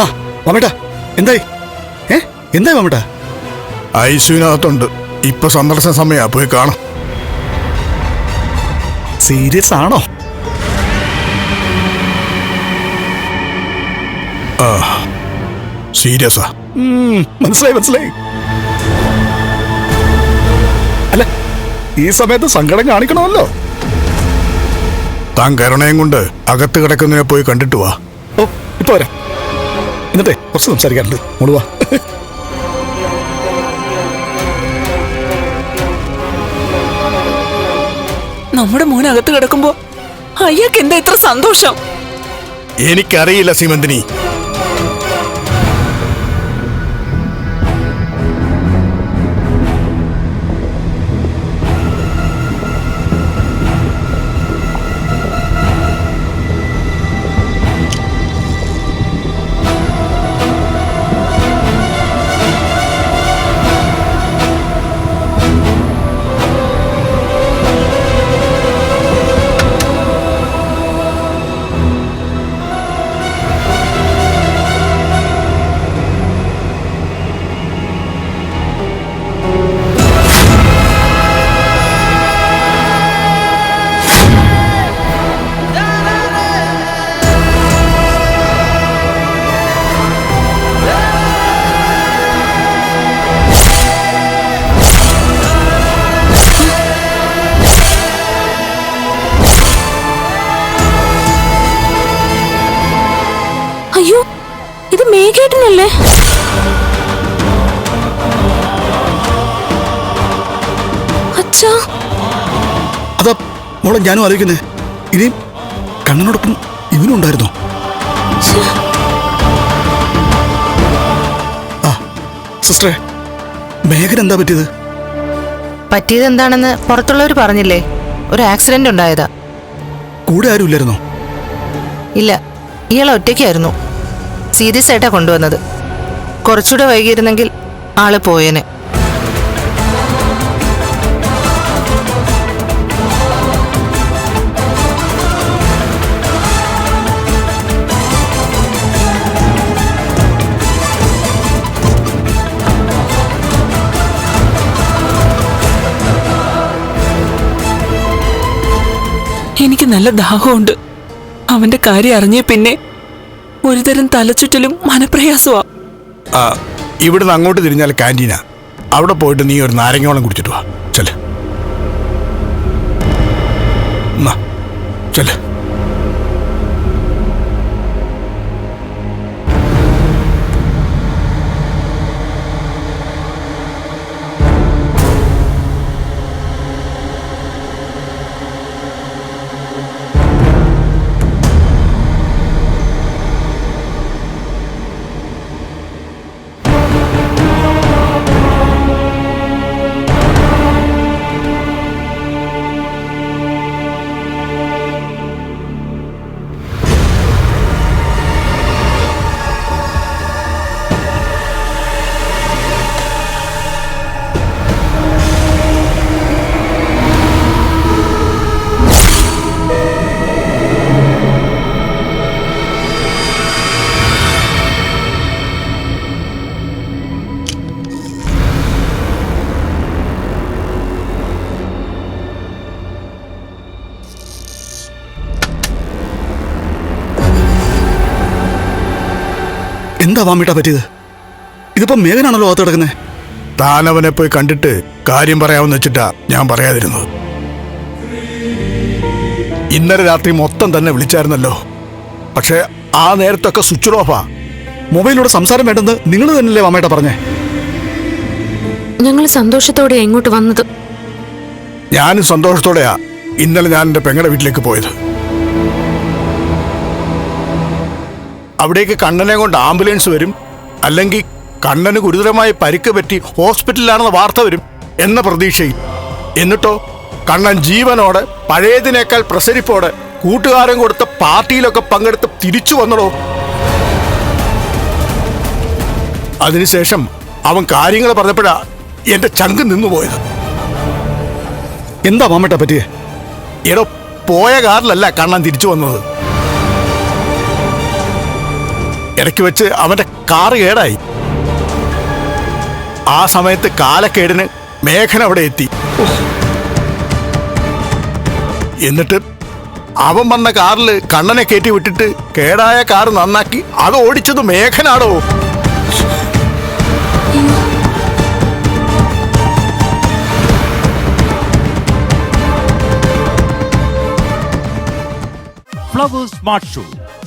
ആ മമ്മേട്ടാ എന്തായി? ഏ എന്തായി മമ്മേട്ടാ ഐസിയുനകത്തുണ്ട് ഇപ്പൊ സന്ദർശന സമയാ പോയി കാണാം. സീരിയസ് ആണോ? സീരിയസാ. ഉം, മനസ്സിലായി മനസ്സിലായി. അല്ല ഈ സമയത്ത് സങ്കടം കാണിക്കണമല്ലോ. താൻ കരുണയും കൊണ്ട് അകത്ത് കിടക്കുന്നതിനെ പോയി കണ്ടിട്ട് വാ. ഓ ഇപ്പൊ വരാം. എന്നിട്ടേ കുറച്ച് സംസാരിക്കാറുണ്ട് മുഴുവാ നമ്മുടെ മോൻ അകത്ത് കിടക്കുമ്പോ അയ്യാക്ക് എന്താ ഇത്ര സന്തോഷം? എനിക്കറിയില്ല സീമന്തിനി അയ്യോ ഇത് മേഘേട്ടനല്ലേ? അച്ഛാ. അതാ മോളെ ഞാനും ആലോചിക്കുന്നേ. ഇനിയും കണ്ണനോടൊപ്പം ഇവനും ഉണ്ടായിരുന്നോ? ആ സിസ്റ്ററെ മേഘൻ എന്താ പറ്റിയത്? പറ്റിയത് എന്താണെന്ന് പുറത്തുള്ളവർ പറഞ്ഞില്ലേ? ഒരു ആക്സിഡന്റ് ഉണ്ടായതാ. കൂടെ ആരും ഇല്ലായിരുന്നോ ഇല്ല ഇയാൾ ഒറ്റയ്ക്കായിരുന്നു. സീരിയസ് ആയിട്ടാണ് കൊണ്ടുവന്നത്. കുറച്ചുകൂടെ വൈകിയിരുന്നെങ്കിൽ ആൾ പോയേനെ. എനിക്ക് നല്ല ദാഹമുണ്ട്. അവന്റെ കാര്യം അറിഞ്ഞ പിന്നെ ഒരുതരം തലച്ചുറ്റലും മനപ്രയാസമാ ആ ഇവിടുന്ന് അങ്ങോട്ട് തിരിഞ്ഞാൽ ക്യാന്റീനാ അവിടെ പോയിട്ട് നീ ഒരു നാരങ്ങോളം കുടിച്ചിട്ട് വാ. ചെൽ ചെൽ എന്താ വാമിട്ടാ പറ്റിയത്? ഇതിപ്പോ മേഘനാണല്ലോ അകത്ത് കിടക്കുന്നത് താൻ അവനെ പോയി കണ്ടിട്ട് കാര്യം പറയാമെന്ന് വെച്ചിട്ടാ ഞാൻ പറയാതിരുന്നത്. ഇന്നലെ രാത്രി മൊത്തം തന്നെ വിളിച്ചായിരുന്നല്ലോ. പക്ഷേ ആ നേരത്തൊക്കെ സ്വിച്ച് ഓഫാ മൊബൈലിലൂടെ സംസാരം വേണ്ടെന്ന് നിങ്ങൾ തന്നെയല്ലേ വാമേട്ട പറഞ്ഞേ? ഞങ്ങൾ സന്തോഷത്തോടെ ഇങ്ങോട്ട് വന്നത്. ഞാനും സന്തോഷത്തോടെയാ ഇന്നലെ ഞാൻ എന്റെ പെങ്ങളുടെ വീട്ടിലേക്ക് പോയത്. അവിടേക്ക് കണ്ണനെ കൊണ്ട് ആംബുലൻസ് വരും. അല്ലെങ്കിൽ കണ്ണന് ഗുരുതരമായി പരിക്ക് പറ്റി ഹോസ്പിറ്റലിലാണെന്ന വാർത്ത വരും എന്ന പ്രതീക്ഷയിൽ. എന്നിട്ടോ കണ്ണൻ ജീവനോടെ പഴയതിനേക്കാൾ പ്രസരിപ്പോടെ കൂട്ടുകാരൻ കൊടുത്ത പാർട്ടിയിലൊക്കെ പങ്കെടുത്ത് തിരിച്ചു വന്നടോ. അതിനുശേഷം അവൻ കാര്യങ്ങൾ പറഞ്ഞപ്പോഴാ എന്റെ ചങ്ക് നിന്നുപോയത് എന്താ മാമട്ട പറ്റിയേ? എടോ പോയ കാറിലല്ല കണ്ണൻ തിരിച്ചു വന്നത്. ഇടയ്ക്ക് വെച്ച് അവന്റെ കാറ് കേടായി. ആ സമയത്ത് കാലക്കേടിന് മേഘന അവിടെ എത്തി. എന്നിട്ട് അവൻ വന്ന കാറിൽ കണ്ണനെ കയറ്റി വിട്ടിട്ട് കേടായ കാർ നന്നാക്കി അത് ഓടിച്ചത് മേഘനാടോ? Flowers smart show.